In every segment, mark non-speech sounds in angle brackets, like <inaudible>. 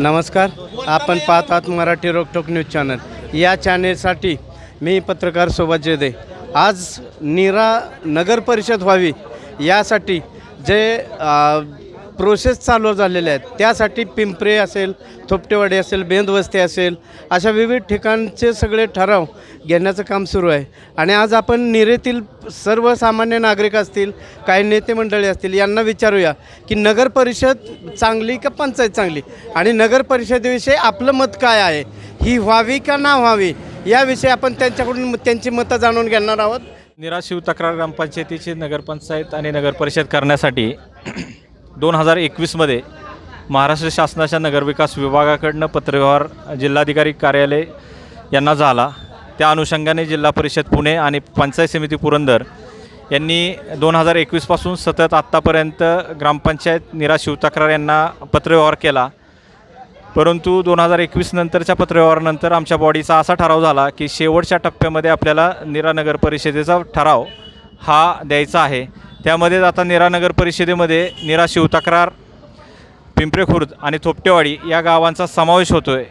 नमस्कार आपण पाहत आहात मराठी रोकटोक न्यूज चॅनल. या चॅनेलसाठी मी पत्रकार सोबत जेदे आज नीरा नगर परिषद व्हावी यासाठी जे प्रोसेस चालू झालेले आहेत. त्यासाठी पिंपरे असेल थोपटेवाडी असेल बेंदवस्ती असेल अशा विविध ठिकाणचे सगळे ठराव घेण्याचं काम सुरू आहे. आणि आज आपण निरेतील सर्वसामान्य नागरिक असतील काही नेते मंडळी असतील यांना विचारूया की नगर परिषद चांगली का पंचायत चांगली? आणि नगर परिषदेविषयी आपलं मत काय आहे? ही व्हावी का ना व्हावी? याविषयी आपण त्यांच्याकडून त्यांची मतं जाणून घेणार आहोत. निराशिव तक्रार ग्रामपंचायतीची नगरपंचायत आणि नगरपरिषद करण्यासाठी दोन हजार एकवीसमध्ये महाराष्ट्र शासनाच्या नगरविकास विभागाकडनं पत्रव्यवहार जिल्हाधिकारी कार्यालय यांना झाला. त्या अनुषंगाने जिल्हा परिषद पुणे आणि पंचायत समिती पुरंदर यांनी दोन हजार एकवीसपासून सतत आत्तापर्यंत ग्रामपंचायत निरा तक्रार यांना पत्रव्यवहार केला. परंतु दोन हजार एकवीस नंतरच्या पत्रव्यवहारानंतर आमच्या बॉडीचा असा ठराव झाला की शेवटच्या टप्प्यामध्ये आपल्याला निरा नगर परिषदेचा ठराव हा द्यायचा आहे. त्यामध्येच आता निरा नगर परिषदेमध्ये निरा शिवतक्रार पिंपरे खुर्द आणि थोपटेवाडी या गावांचा समावेश होतो आहे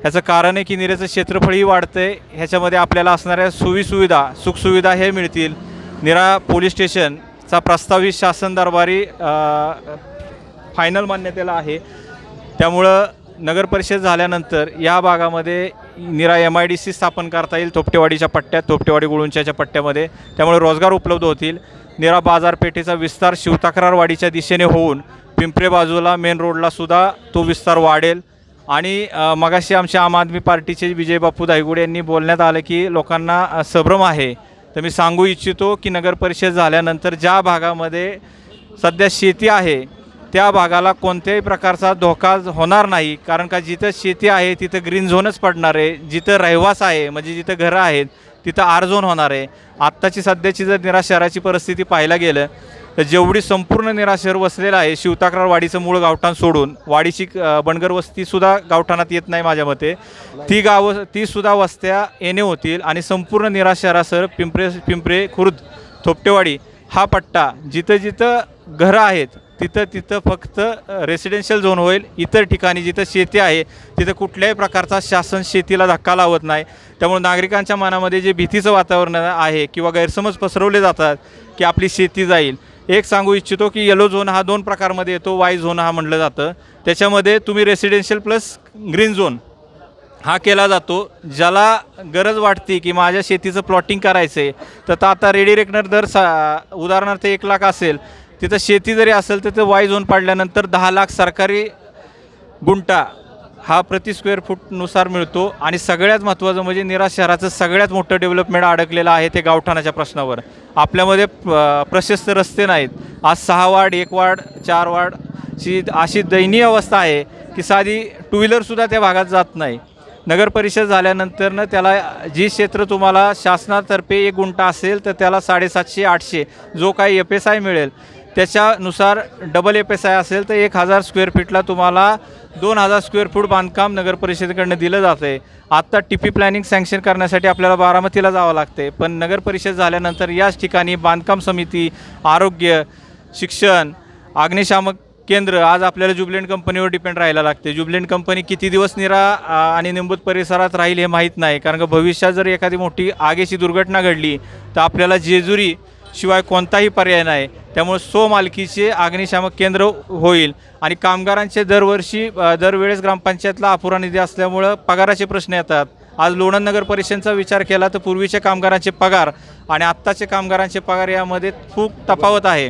ह्याचं कारण आहे की निरेचं क्षेत्रफळही वाढतं आहे ह्याच्यामध्ये आपल्याला असणाऱ्या सुविसुविधा सुखसुविधा हे मिळतील. निरा पोलीस स्टेशनचा प्रस्तावित शासन दरबारी फायनल मान्यतेला आहे. त्यामुळं नगर परिषद झाल्यानंतर या भागामध्ये Nira M I D C स्थापन करता येईल थोपटेवाडीच्या पट्ट्यात थोपटेवाडी गुळुंच्याच्या पट्ट्यामध्ये. त्यामुळे रोजगार उपलब्ध होतील. निरा बाजारपेठेचा विस्तार शिवतक्रारवाडीच्या दिशेने होऊन पिंपरे बाजूला मेन रोडलासुद्धा तो विस्तार वाढेल. आणि मगाशी आमच्या आम आदमी पार्टीचे विजय दायगुडे यांनी बोलण्यात आलं की लोकांना अ, संभ्रम आहे. तर मी सांगू इच्छितो की नगर परिषद झाल्यानंतर ज्या भागामध्ये सध्या शेती आहे त्या भागाला कोणत्याही प्रकारचा धोका होणार नाही. कारण का जिथं शेती आहे तिथं ग्रीन झोनच पडणार आहे. जिथं रहिवास आहे म्हणजे जिथं घरं आहेत तिथं आरझोन होणार आहे. आत्ताची सध्याची जर निरा शहराची परिस्थिती पाहायला गेलं तर जेवढी संपूर्ण निरा शहर वसलेलं आहे शिवताक्रार वाडीचं मूळ गावठाण सोडून वाडीची बनगर वस्तीसुद्धा गावठाणात येत नाही माझ्या मते. ती गावं तीसुद्धा वस्त्या येणे होतील आणि संपूर्ण निरा शहरासह पिंपरे पिंपरे खुर्द थोपटेवाडी हा पट्टा जिथं जिथं घरं आहेत तिथं तिथं फक्त रेसिडेन्शियल झोन होईल. इतर ठिकाणी जिथं शेती आहे तिथं कुठल्याही प्रकारचा शासन शेतीला धक्का लावत नाही. त्यामुळे नागरिकांच्या मनामध्ये जे भीतीचं वातावरण आहे किंवा गैरसमज पसरवले जातात की आपली शेती जाईल. एक सांगू इच्छितो की येलो झोन हा दोन प्रकारमध्ये येतो वाय झोन हा म्हटलं जातं. त्याच्यामध्ये तुम्ही रेसिडेन्शियल प्लस ग्रीन झोन हा केला जातो. ज्याला गरज वाटते की माझ्या शेतीचं प्लॉटिंग करायचं आहे तर आता रेडी रेकनर दर सा उदाहरणार्थ एक लाख असेल तिथं शेती जरी असेल तर ते वाय झोन पाडल्यानंतर दहा लाख सरकारी गुंटा हा प्रति स्क्वेअर फूटनुसार मिळतो. आणि सगळ्यात महत्त्वाचं म्हणजे निरा शहराचं सगळ्यात मोठं डेव्हलपमेंट अडकलेलं आहे ते गावठाणाच्या प्रश्नावर. आपल्यामध्ये प्रशस्त रस्ते नाहीत. आज सहा वार्ड एक वार्ड चार वार्डची अशी दयनीय अवस्था आहे की साधी टू व्हीलरसुद्धा त्या भागात जात नाही. नगर परिषद झाल्यानंतरनं त्याला जी क्षेत्र तुम्हाला शासनातर्फे एक गुंठा असेल तर त्याला साडेसातशे आठशे जो काही एफ एस आय मिळेल त्याच्यानुसार डबल एफ एस आय असेल तर एक हजार स्क्वेअर फीटला तुम्हाला दोन हजार स्क्वेअर फूट बांधकाम नगर परिषदेकडनं दिलं जातं आहे आत्ता टी पी प्लॅनिंग सँक्शन करण्यासाठी आपल्याला बारामतीला जावं लागते पण नगर परिषद झाल्यानंतर याच ठिकाणी बांधकाम समिती आरोग्य शिक्षण अग्निशामक केंद्र आज आपल्याला जुबलेंट कंपनीवर डिपेंड राहायला लागते जुबलेंट कंपनी किती दिवस निरा आणि निंबूत परिसरात राहील हे माहीत नाही. कारण का भविष्यात जर एखादी मोठी आगेची दुर्घटना घडली तर आपल्याला जेजुरी शिवाय कोणताही पर्याय नाही. त्यामुळे सो मालकीचे अग्निशामक केंद्र होईल. आणि कामगारांचे दरवर्षी दरवेळेस ग्रामपंचायतला अपुरा निधी असल्यामुळं पगाराचे प्रश्न येतात. आज लोणंद नगर परिषदेचा विचार केला तर पूर्वीच्या कामगारांचे पगार आणि आत्ताचे कामगारांचे पगार यामध्ये खूप तफावत आहे.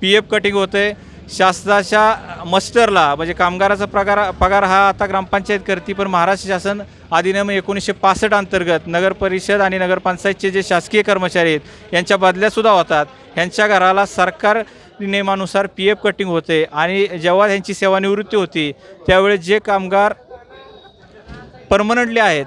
पी एफ कटिंग होते शासनाच्या मस्टरला म्हणजे कामगाराचा पगार पगार हा आता ग्रामपंचायत करते पण महाराष्ट्र शासन अधिनियम एकोणीसशे पासष्ट अंतर्गत नगर परिषद आणि नगरपंचायतचे जे शासकीय कर्मचारी आहेत यांच्या बदल्यासुद्धा होतात. ह्यांच्या घराला सरकार नियमानुसार पी एफ कटिंग होते आणि जेव्हा ह्यांची सेवानिवृत्ती होती त्यावेळेस जे कामगार परमनंटली आहेत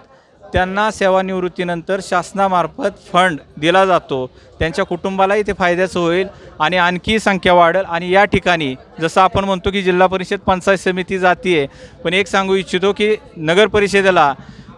त्यांना सेवानिवृत्तीनंतर शासनामार्फत फंड दिला जातो. त्यांच्या कुटुंबालाही ते फायद्याचं होईल आणि आणखी संख्या वाढेल. आणि या ठिकाणी जसं आपण म्हणतो की जिल्हा परिषद पंचायत समिती जाती आहे पण एक सांगू इच्छितो की नगर परिषदेला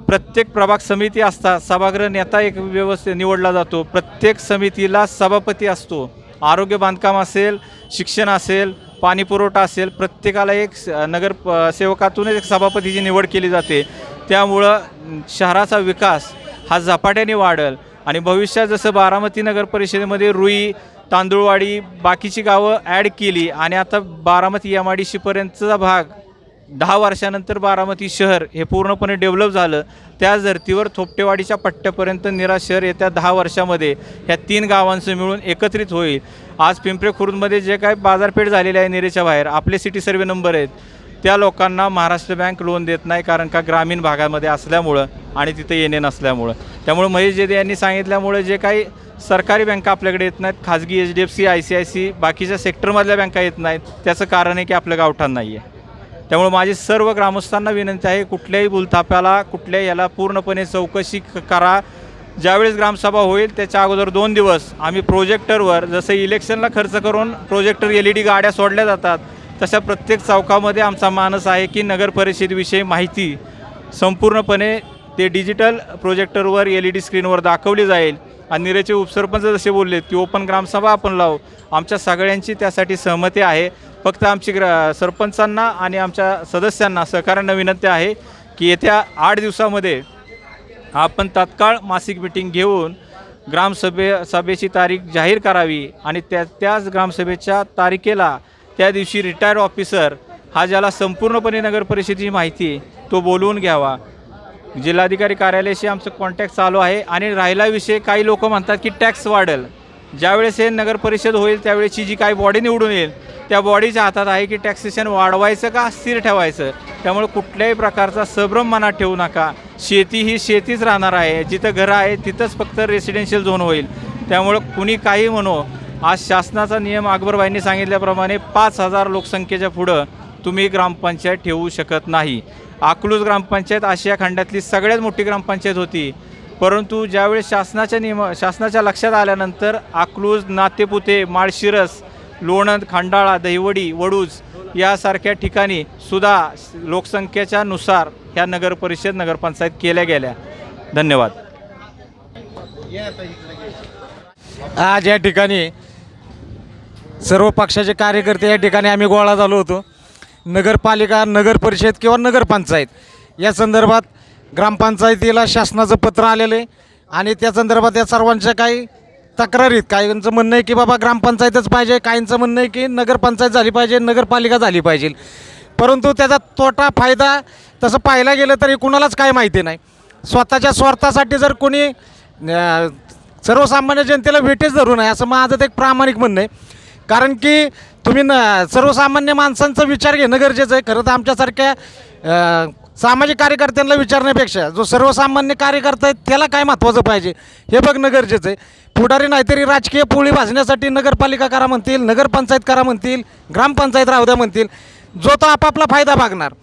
प्रत्येक प्रभाग समिती असतात सभागृह नेता एक व्यवस्थित निवडला जातो. प्रत्येक समितीला सभापती असतो. आरोग्य बांधकाम असेल शिक्षण असेल पाणीपुरवठा असेल प्रत्येकाला एक स- नगर प- सेवकातूनच एक सभापतीची निवड केली जाते. त्यामुळं शहराचा विकास हा झपाट्याने वाढेल. आणि भविष्यात जसं बारामती नगर परिषदेमध्ये रुई तांदूळवाडी बाकीची गावं ॲड केली आणि आता बारामती एम आय डी सीपर्यंतचा भाग दहा वर्षानंतर बारामती शहर हे पूर्णपणे डेव्हलप झालं. त्याच धर्तीवर थोपटेवाडीच्या पट्ट्यापर्यंत निरा शहर येत्या दहा वर्षामध्ये ह्या तीन गावांचं मिळून एकत्रित होईल. आज पिंपरे खुर्दमध्ये जे काय बाजारपेठ झालेली आहे निरेच्या बाहेर आपले सिटी सर्वे नंबर आहेत. त्या लोकांना महाराष्ट्र बँक लोन देत नाही कारण का ग्रामीण भागामध्ये असल्यामुळं आणि तिथे येणे नसल्यामुळं. त्यामुळे महेश जेदे यांनी सांगितल्यामुळे जे काही सरकारी बँका आपल्याकडे येत नाहीत खाजगी H D F C I C I C बाकीच्या सेक्टरमधल्या बँका येत नाहीत त्याचं कारण आहे की आपलं गावठाण नाही आहे त्यामुळे माझी सर्व ग्रामस्थांना विनंती आहे कुठल्याही बुलथाप्याला कुठल्याही याला पूर्णपणे चौकशी क- करा. ज्यावेळेस ग्रामसभा होईल त्याच्या अगोदर दोन दिवस आम्ही प्रोजेक्टरवर जसं इलेक्शनला खर्च करून प्रोजेक्टर एल ई डी गाड्या सोडल्या जातात तशा प्रत्येक चौकामध्ये आमचा मानस आहे की नगर परिषदेविषयी माहिती संपूर्णपणे ते डिजिटल प्रोजेक्टरवर एल ई डी स्क्रीनवर दाखवली जाईल. आणि निरेचे उपसरपंच जसे बोललेत की ओपन ग्रामसभा आपण लावू. आमच्या सगळ्यांची त्यासाठी सहमती आहे. फक्त आमची ग्रा सरपंचांना आणि आमच्या सदस्यांना सहकाऱ्यांना विनंती आहे की येत्या आठ दिवसामध्ये आपण तात्काळ मासिक मिटिंग घेऊन ग्रामसभे सभेची तारीख जाहीर करावी आणि त्या त्याच ग्रामसभेच्या तारखेला त्या दिवशी रिटायर ऑफिसर हा ज्याला संपूर्णपणे नगर परिषदेची माहिती आहे, तो बोलवून घ्यावा. जिल्हाधिकारी कार्यालयाशी आमचं कॉन्टॅक्ट चालू आहे आणि राहिला विषय काही लोक म्हणतात की टॅक्स वाढेल. ज्यावेळेस हे नगर परिषद होईल त्यावेळेची जी काही बॉडी निवडून येईल त्या बॉडीच्या हातात आहे की टॅक्सेशन वाढवायचं का स्थिर ठेवायचं? त्यामुळे कुठल्याही प्रकारचा सभ्रम मनात ठेवू नका. शेती ही शेतीच राहणार आहे. जिथं घरं आहे तिथंच फक्त रेसिडेन्शियल झोन होईल. त्यामुळं कुणी काही म्हणो आज शासनाचा नियम अकबरबाईंनी सांगितल्याप्रमाणे पाच हजार लोकसंख्येच्या पुढं तुम्ही ग्रामपंचायत ठेवू शकत नाही. अकलूज ग्रामपंचायत आशिया खंडातली सगळ्यात मोठी ग्रामपंचायत होती. परंतु ज्यावेळेस शासनाच्या नियम शासनाच्या लक्षात आल्यानंतर अकलूज नातेपुते माळशिरस लोणंद खंडाळा दहिवडी वडूज यासारख्या ठिकाणी सुद्धा लोकसंख्येच्या नुसार ह्या नगरपरिषद नगरपंचायत केल्या गेल्या. धन्यवाद. आज या ठिकाणी सर्व पक्षाचे कार्यकर्ते या ठिकाणी आम्ही गोळा झालो होतो. नगरपालिका नगर परिषद किंवा नगरपंचायत या संदर्भात ग्रामपंचायतीला शासनाचं पत्र आलेलं आहे आणि त्या संदर्भात या सर्वांच्या काही तक्रारीत काहींचं म्हणणं आहे की बाबा ग्रामपंचायतच पाहिजे काहींचं म्हणणं आहे की नगरपंचायत झाली पाहिजे नगरपालिका झाली पाहिजे. परंतु त्याचा तोटा फायदा तसं पाहायला गेलं तरी कुणालाच काय माहिती नाही. स्वतःच्या स्वार्थासाठी जर कोणी सर्वसामान्य जनतेला भेटीच धरू नये असं माझं ते एक प्रामाणिक म्हणणं आहे. कारण की तुम्ही न सर्वसामान्य माणसांचा विचार घेणं गरजेचं आहे. खरं तर आमच्यासारख्या सामाजिक कार्यकर्त्यांना विचारण्यापेक्षा जो सर्वसामान्य कार्यकर्ता आहे त्याला काय महत्त्वाचं पाहिजे हे बघणं गरजेचं आहे. पुढारी नाहीतरी राजकीय पोळी भाजण्यासाठी नगरपालिका करा म्हणतील नगरपंचायत करा म्हणतील ग्रामपंचायत राहू द्या म्हणतील. जो तो आपापला फायदा भागणार.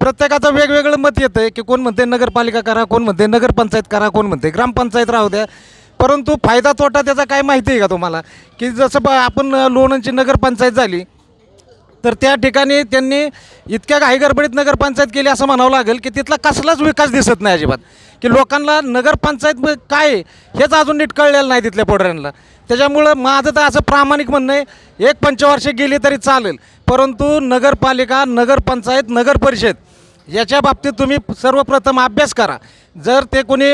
प्रत्येकाचं वेगवेगळं मत येतं आहे की कोण म्हणते नगरपालिका करा कोण म्हणते नगरपंचायत करा कोण म्हणते ग्रामपंचायत राहू द्या. परंतु फायदा तोटा त्याचा काय माहिती आहे का तुम्हाला? की जसं ब आपण लोणंदची नगरपंचायत झाली तर त्या ठिकाणी त्यांनी इतक्या घाईगडबडीत नगरपंचायत केली असं म्हणावं लागेल की तिथला कसलाच विकास दिसत नाही अजिबात. की लोकांना नगरपंचायत काय हेच अजून नीट कळलेलं नाही तिथल्या पोडऱ्यांना त्याच्यामुळं माझं तर असं प्रामाणिक म्हणणं आहे एक पंचवार्षिक गेली तरी चालेल. परंतु नगरपालिका नगरपंचायत नगरपरिषद याच्या बाबतीत तुम्ही सर्वप्रथम अभ्यास करा. जर ते कोणी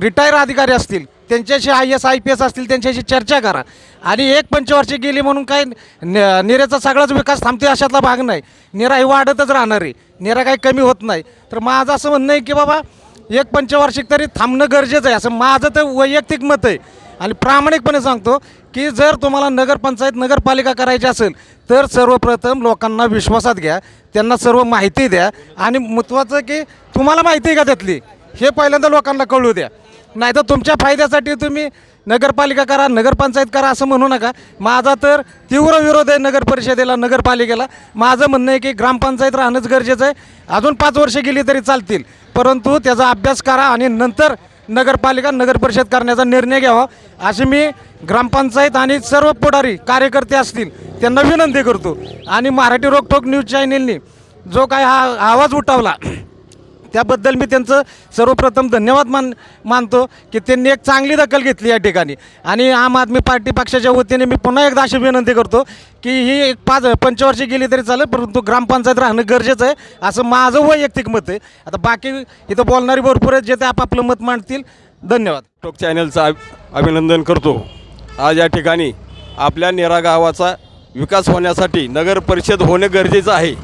रिटायर अधिकारी असतील त्यांच्याशी I S I P S असतील त्यांच्याशी चर्चा करा. आणि एक पंचवार्षिक गेली म्हणून काय न- निऱ्याचा सगळाच विकास थांबते अशातला भाग नाही. निरा ही वाढतच राहणार आहे. निरा काही कमी होत नाही. तर माझं असं म्हणणं आहे की बाबा एक पंचवार्षिक तरी थांबणं गरजेचं आहे. असं माझं तर वैयक्तिक मत आहे. आणि प्रामाणिकपणे सांगतो की जर तुम्हाला नगरपंचायत नगरपालिका करायची असेल तर सर्वप्रथम लोकांना विश्वासात घ्या. त्यांना सर्व माहिती द्या. आणि महत्त्वाचं की तुम्हाला माहिती आहे का त्यातली? हे पहिल्यांदा लोकांना कळू द्या. नाही तर तुमच्या फायद्यासाठी तुम्ही नगरपालिका करा नगरपंचायत करा असं म्हणू नका. माझा तर तीव्र विरोध आहे नगर परिषदेला नगरपालिकेला. माझं म्हणणं आहे की ग्रामपंचायत राहणंच गरजेचं आहे. अजून पाच वर्षे गेली तरी चालतील. परंतु त्याचा अभ्यास करा आणि नंतर नगरपालिका नगरपरिषद करण्याचा निर्णय घ्यावा. अशी मी ग्रामपंचायत आणि सर्व पुढारी कार्यकर्ते असतील त्यांना विनंती करतो. आणि मराठी रोकटोक न्यूज चॅनेलनी जो काय हा आवाज उठवला त्याबद्दल मी त्यांचं सर्वप्रथम धन्यवाद मान मानतो की त्यांनी एक चांगली दखल घेतली या ठिकाणी. आणि आम आदमी पार्टी पक्षाच्या वतीने मी पुन्हा एकदा अशी विनंती करतो की ही एक पाच पंचवर्षी गेली तरी चालेल परंतु ग्रामपंचायत राहणं गरजेचं आहे असं माझं वैयक्तिक मत आहे. आता बाकी इथं बोलणारी भरपूर आहेत जे ते आपापलं मत मांडतील. धन्यवाद. टोक चॅनलचं अभिनंदन करतो. आज या ठिकाणी आपल्या नेरा गावाचा विकास होण्यासाठी नगर परिषद होणे गरजेचं आहे.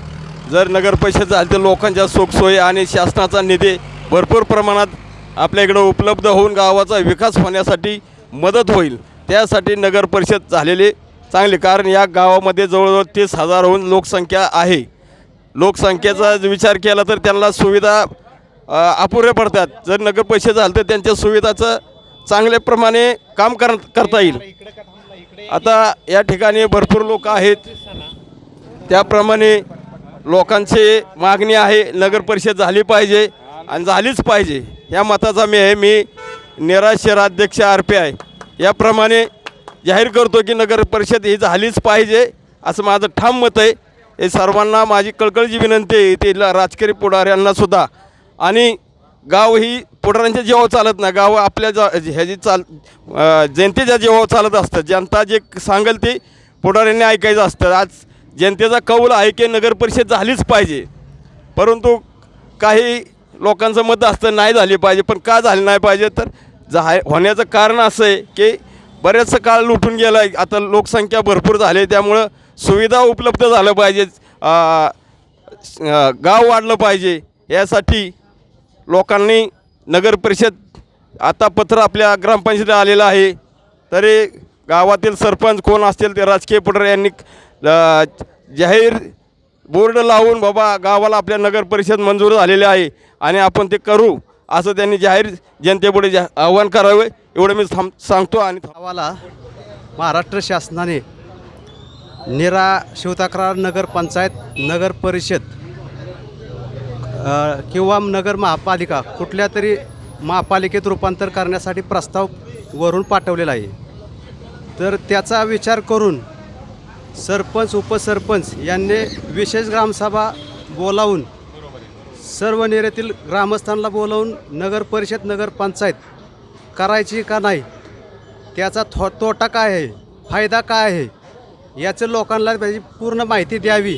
जर नगर परिषद झाली तर लोकांच्या सुखसोयी आणि शासनाचा निधी भरपूर प्रमाणात आपल्या इकडं उपलब्ध होऊन गावाचा विकास होण्यासाठी मदत होईल. त्यासाठी नगर परिषद झालेली चांगली कारण या गावामध्ये जवळजवळ तीस हजारहून लोकसंख्या आहे. लोकसंख्येचा विचार केला तर त्यांना सुविधा अपुऱ्या पडतात. जर नगर परिषद झालं तर त्यांच्या सुविधाचं चांगल्याप्रमाणे काम कर करता येईल. आता या ठिकाणी भरपूर लोक आहेत. त्याप्रमाणे लोकांची मागणी आहे नगर परिषद झाली पाहिजे आणि झालीच पाहिजे. या मताचा मी आहे मी नेरा शहराध्यक्ष आर पी आय याप्रमाणे जाहीर करतो की नगर परिषद ही झालीच पाहिजे असं माझं ठाम मत आहे. हे सर्वांना माझी कळकळची विनंती आहे ते राजकीय पुढाऱ्यांनासुद्धा आणि गाव ही पुढाऱ्यांच्या जीवावर चालत नाही गाव आपल्या जा ह्याची चाल जनतेच्या जीवावर चालत असतं. जनता जे सांगेल ते पुढाऱ्यांनी ऐकायचं असतं. आज जनतेचा कौल आहे की नगर परिषद झालीच पाहिजे. परंतु काही लोकांचं मत असतं नाही झाली पाहिजे पण का झाली नाही पाहिजे तर जा होण्याचं कारण असं आहे की बऱ्याचसा काळ लुटून गेला आहे आता लोकसंख्या भरपूर झाली त्यामुळं सुविधा उपलब्ध झालं पाहिजे गाव वाढलं पाहिजे. यासाठी लोकांनी नगर परिषद आता पत्र आपल्या ग्रामपंचायतीला आलेलं आहे. तरी गावातील सरपंच कोण असतील ते राजकीय पुढारी यांनी जाहीर बोर्ड लावून बाबा गावाला आपल्या नगर परिषद मंजूर झालेले आहे आणि आपण ते करू असं त्यांनी जाहीर जनतेपुढे जा आव्हान करावे एवढं मी थांब सांगतो आणि गावाला महाराष्ट्र शासनाने निरा शिवतक्रार नगरपंचायत नगर परिषद किंवा नगर महापालिका कुठल्या तरी महापालिकेत रूपांतर करण्यासाठी प्रस्ताव वरून पाठवलेला आहे. तर त्याचा विचार करून सरपंच उपसरपंच यांनी विशेष ग्रामसभा बोलावून सर्व नेऱ्यातील ग्रामस्थांना बोलावून नगर परिषद नगरपंचायत करायची का नाही त्याचा थो तोटा काय आहे फायदा काय आहे याचं लोकांना त्याची पूर्ण माहिती द्यावी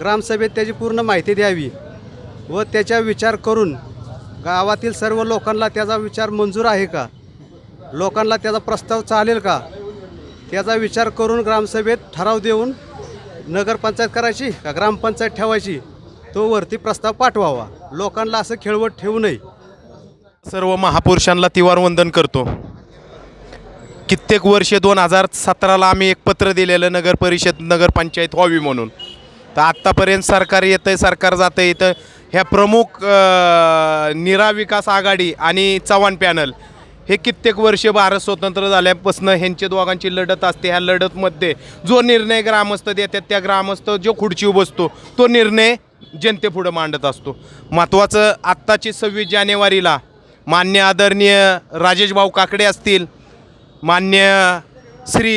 ग्रामसभेत त्याची पूर्ण माहिती द्यावी व त्याचा विचार करून गावातील सर्व लोकांना त्याचा विचार मंजूर आहे का? लोकांना त्याचा प्रस्ताव चालेल का? याचा विचार करून ग्रामसभेत ठराव देऊन नगरपंचायत करायची का ग्रामपंचायत ठेवायची तो वरती प्रस्ताव पाठवावा. लोकांना असं खेळवत ठेवू नये. सर्व महापुरुषांना तिवार वंदन करतो. कित्येक वर्षे दोन हजार सतराला आम्ही एक पत्र दिलेलं नगर परिषद नगरपंचायत व्हावी म्हणून. तर आत्तापर्यंत सरकार येतं आहे सरकार जातं आहे इथं ह्या प्रमुख निराविकास निरा विकास आघाडी आणि चव्हाण पॅनल हे कित्येक वर्षे भारत स्वतंत्र झाल्यापासून ह्यांच्या दोघांची लढत असते. ह्या लढतमध्ये जो निर्णय ग्रामस्थ देतात त्या ग्रामस्थ जो खुर्ची बसतो तो निर्णय जनतेपुढं मांडत असतो. महत्त्वाचं आत्ताची सव्वीस जानेवारीला मान्य आदरणीय राजेश भाऊ काकडे असतील मान्य श्री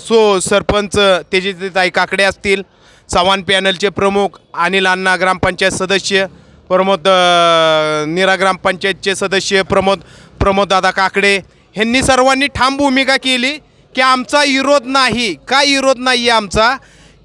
सो सरपंच तेजताई काकडे असतील चव्हाण पॅनलचे प्रमुख अनिल अण्णा ग्रामपंचायत सदस्य प्रमोद निरा ग्रामपंचायतचे सदस्य प्रमोद प्रमोददादा काकडे ह्यांनी सर्वांनी ठाम भूमिका केली की आमचा विरोध नाही. काय विरोध नाही आहे आमचा?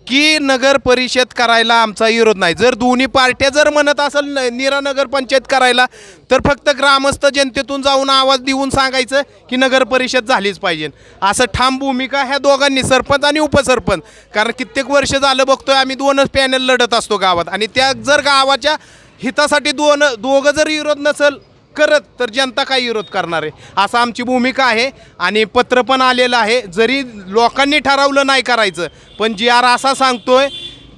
की नगर परिषद करायला आमचा विरोध नाही. जर दोन्ही पार्ट्या जर म्हणत असेल न- नीरा नगर पंचायत करायला तर फक्त ग्रामस्थ जनतेतून जाऊन आवाज देऊन सांगायचं की नगर परिषद झालीच पाहिजे. असं ठाम भूमिका ह्या दोघांनी सरपंच आणि उपसरपंच. कारण कित्येक वर्ष झालं बघतोय आम्ही दोनच पॅनल लढत असतो गावात. आणि त्या जर गावाच्या हितासाठी दोन दोघं जर विरोध नसेल करत तर जनता काय विरोध करणार आहे? असं आमची भूमिका आहे आणि पत्र पण आलेलं आहे. जरी लोकांनी ठरवलं नाही करायचं पण जी आर असा सांगतोय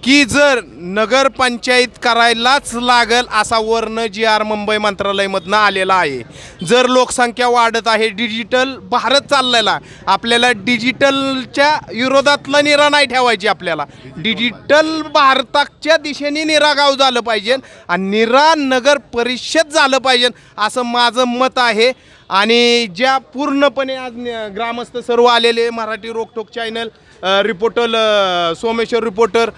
की जर नगरपंचायत करायलाच लागल असा वर्ण जी आर मुंबई मंत्रालयमधनं आलेला आहे. जर लोकसंख्या वाढत आहे डिजिटल भारत चाललेला आपल्याला डिजिटलच्या विरोधातला निरा नाही ठेवायची आपल्याला. डिजिटल भारताच्या दिशेने निरा गाव झालं पाहिजे आणि निरा नगर परिषद झालं पाहिजे असं माझं मत आहे. आणि ज्या पूर्णपणे आज ग्रामस्थ सर्व आलेले Marathi Roktok channel reporter Someshwar reporter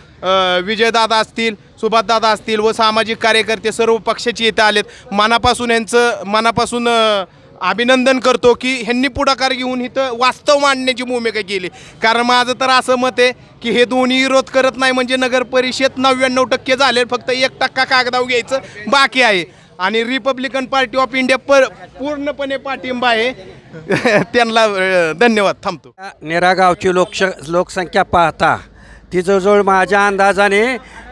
Vijaydada असतील सुभाषदादा असतील व सामाजिक कार्यकर्ते सर्व पक्षाचे इथं आलेत. मनापासून यांचं मनापासून अभिनंदन करतो की ह्यांनी पुढाकार घेऊन इथं वास्तव मांडण्याची भूमिका केली. कारण माझं तर असं मत आहे की हे दोन्ही विरोध करत नाही म्हणजे नगर परिषद नव्याण्णव टक्के झाले फक्त एक टक्का कागदाव घ्यायचं बाकी आहे. आणि रिपब्लिकन पार्टी ऑफ इंडिया पर पूर्णपणे पाठिंबा आहे. <laughs> त्यांना धन्यवाद. थांबतो. नेरा गावची लोकश लोकसंख्या पाहता ती जवळजवळ माझ्या अंदाजाने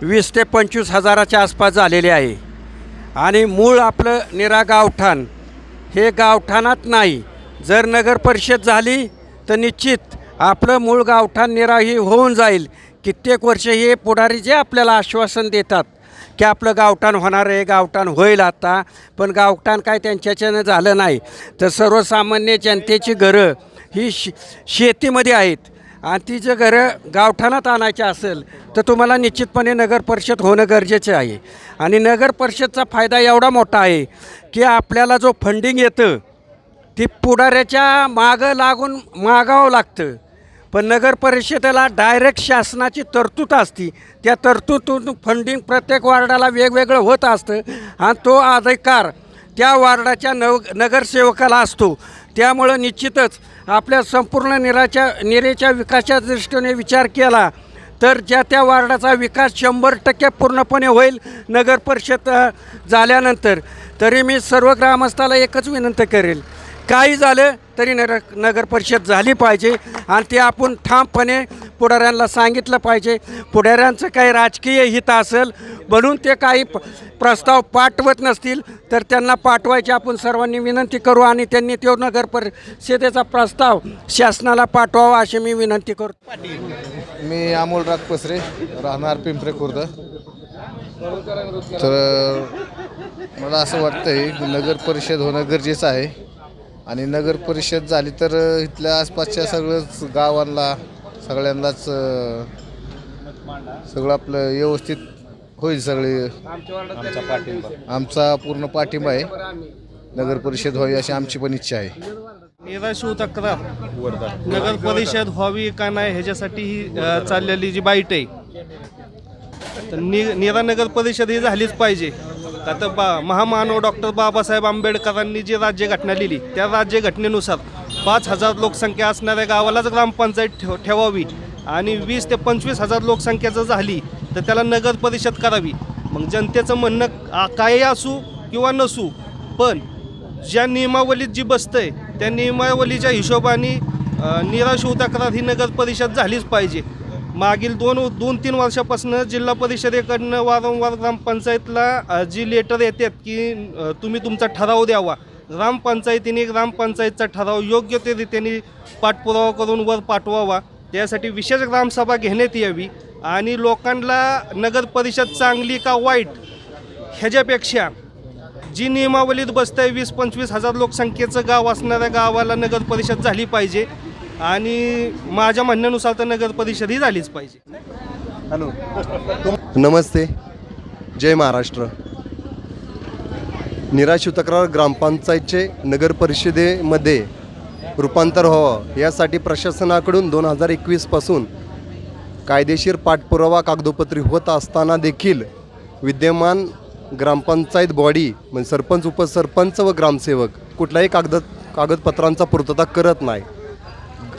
वीस ते पंचवीस हजाराच्या आसपास झालेली आहे. आणि मूळ आपलं निरा गावठाण हे गावठाणात नाही. जर नगर परिषद झाली तर निश्चित आपलं मूळ गावठाण निरा ही होऊन जाईल. कित्येक वर्ष हे पुढारी जे आपल्याला आश्वासन देतात की आपलं गावठाण होणार आहे गावठाण होईल आता पण गावठाण काय त्यांच्याच्यानं झालं नाही. तर सर्वसामान्य जनतेची घरं ही श शेतीमध्ये आहेत. आणि ती जर घरं गावठाणात आणायची असेल तर तुम्हाला निश्चितपणे नगर परिषद होणं गरजेचं आहे. आणि नगर परिषदचा फायदा एवढा मोठा आहे की आपल्याला जो फंडिंग येतं ती पुढाऱ्याच्या मागं लागून मागावं लागतं. पण नगर परिषदेला डायरेक्ट शासनाची तरतूद असती. त्या तरतूदून फंडिंग प्रत्येक वार्डाला वेगवेगळं होत असतं आणि तो अधिकार त्या वार्डाच्या नव नगरसेवकाला असतो. त्यामुळं निश्चितच आपल्या संपूर्ण निराच्या निरेच्या विकासाच्या दृष्टीने विचार केला तर ज्या त्या वार्डाचा विकास शंभर टक्के पूर्णपणे होईल नगर परिषद झाल्यानंतर. तरी मी सर्व ग्रामस्थाला एकच विनंती करेल. काही झालं तरी नगर नगर परिषद झाली पाहिजे आणि ते आपण ठामपणे पुढाऱ्यांना सांगितलं पाहिजे. पुढाऱ्यांचं काही राजकीय हित असेल म्हणून ते काही प प्रस्ताव पाठवत नसतील तर त्यांना पाठवायची आपण सर्वांनी विनंती करू आणि त्यांनी तो नगर परिषदेचा प्रस्ताव शासनाला पाठवावा अशी मी विनंती करतो. मी अमोल राजपसरे राहणार पिंपरे खुर्द. तर मला असं वाटतंय की नगर परिषद होणं गरजेचं आहे. आणि नगर परिषद झाली तर इथल्या आसपासच्या सगळंच गावांना सगळ्यांनाच सगळं आपलं व्यवस्थित होईल सगळे. आमचा पूर्ण पाठिंबा आहे. नगर परिषद व्हावी अशी आमची पण इच्छा आहे. निराशिव तक्रार. नगर परिषद व्हावी का नाही ह्याच्यासाठी ही अ, चाललेली जी बाईट आहे तर नि निरा नगर परिषद ही झालीच पाहिजे. का तर बा महामानव डॉक्टर बाबासाहेब आंबेडकरांनी जी राज्यघटना लिहिली त्या राज्यघटनेनुसार पाच हजार लोकसंख्या असणाऱ्या गावालाच ग्रामपंचायत ठेव ठेवावी आणि वीस ते पंचवीस हजार लोकसंख्या जर झाली तर त्याला नगर परिषद करावी. मग जनतेचं म्हणणं काय काही असू किंवा नसू पण ज्या नियमावलीत जी बसतंय त्या नियमावलीच्या हिशोबाने निराश होऊ तक्रार ही नगर परिषद झालीच पाहिजे. मागील दोन दोन तीन वर्षापासून जिल्हा परिषदेकडनं वारंवार ग्रामपंचायतला जी लेटर येतात की तुम्ही तुमचा ठराव द्यावा. ग्रामपंचायतीने ग्रामपंचायतचा ठराव योग्य ते रीतीने पाठपुरावा करून वर पाठवावा. त्यासाठी विशेष ग्रामसभा घेण्यात यावी आणि लोकांना नगर परिषद चांगली का वाईट ह्याच्यापेक्षा जी नियमावलीत बसतंय वीस पंचवीस हजार लोकसंख्येचं गाव असणाऱ्या गावाला नगर परिषद झाली पाहिजे. आणि माझ्या म्हणण्यानुसार तर नगर परिषद ही झालीच पाहिजे. हॅलो. नमस्ते. जय महाराष्ट्र. निराशिव तक्रार ग्रामपंचायतचे नगर परिषदेमध्ये रूपांतर व्हावं यासाठी प्रशासनाकडून दोन हजार एकवीसपासून कायदेशीर पाठपुरावा कागदोपत्री होत असताना देखील विद्यमान ग्रामपंचायत बॉडी म्हणजे सरपंच उपसरपंच व ग्रामसेवक कुठल्याही कागद कागदपत्रांचा पूर्तता करत नाही.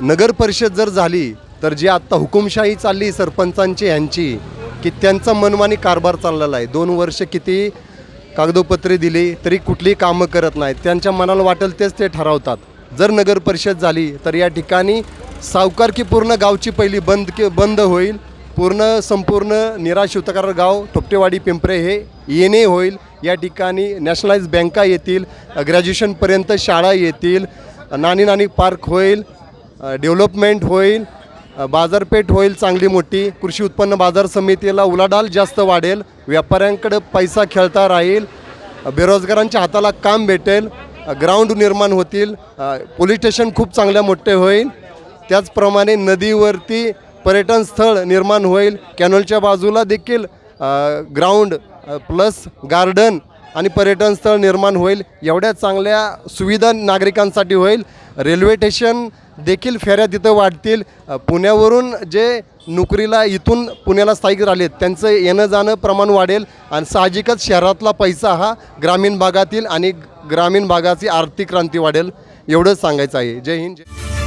नगर परिषद जर झाली तर जी आत्ता हुकुमशाही चालली सरपंचांची ह्यांची की त्यांचा मनमानी कारभार चाललेला आहे. दोन वर्ष किती कागदोपत्रे दिली तरी कुठलीही कामं करत नाहीत. त्यांच्या मनाला वाटेल तेच ते ठरवतात. जर नगर परिषद झाली तर या ठिकाणी सावकारकी पूर्ण गावची पहिली बंद के बंद होईल. पूर्ण संपूर्ण निराश उतकार गाव टोपटेवाडी पिंपरे हे येणे होईल. या ठिकाणी नॅशनलाइज बँका येतील ग्रॅज्युएशनपर्यंत शाळा येतील नानी नानी पार्क होईल. डेव्हलपमेंट होईल बाजारपेठ होईल चांगली मोठी कृषी उत्पन्न बाजार समितीला उलाढाल जास्त वाढेल व्यापाऱ्यांकडे पैसा खेळता राहील बेरोजगारांच्या हाताला काम भेटेल ग्राउंड निर्माण होतील पोलीस स्टेशन खूप चांगल्या मोठे होईल. त्याचप्रमाणे नदीवरती पर्यटन स्थळ निर्माण होईल कॅनलच्या बाजूला देखील ग्राउंड प्लस गार्डन आणि पर्यटन स्थळ निर्माण होईल एवढ्या चांगल्या सुविधा नागरिकांसाठी होईल. रेल्वे स्टेशन देखील फेऱ्या तिथं वाढतील. पुण्यावरून जे नोकरीला इथून पुण्याला स्थायिक राहिलेत त्यांचं येणं जाणं प्रमाण वाढेल आणि साहजिकच शहरातला पैसा हा ग्रामीण भागातील आणि ग्रामीण भागाची आर्थिक क्रांती वाढेल एवढंच सांगायचं आहे. जय हिंद जय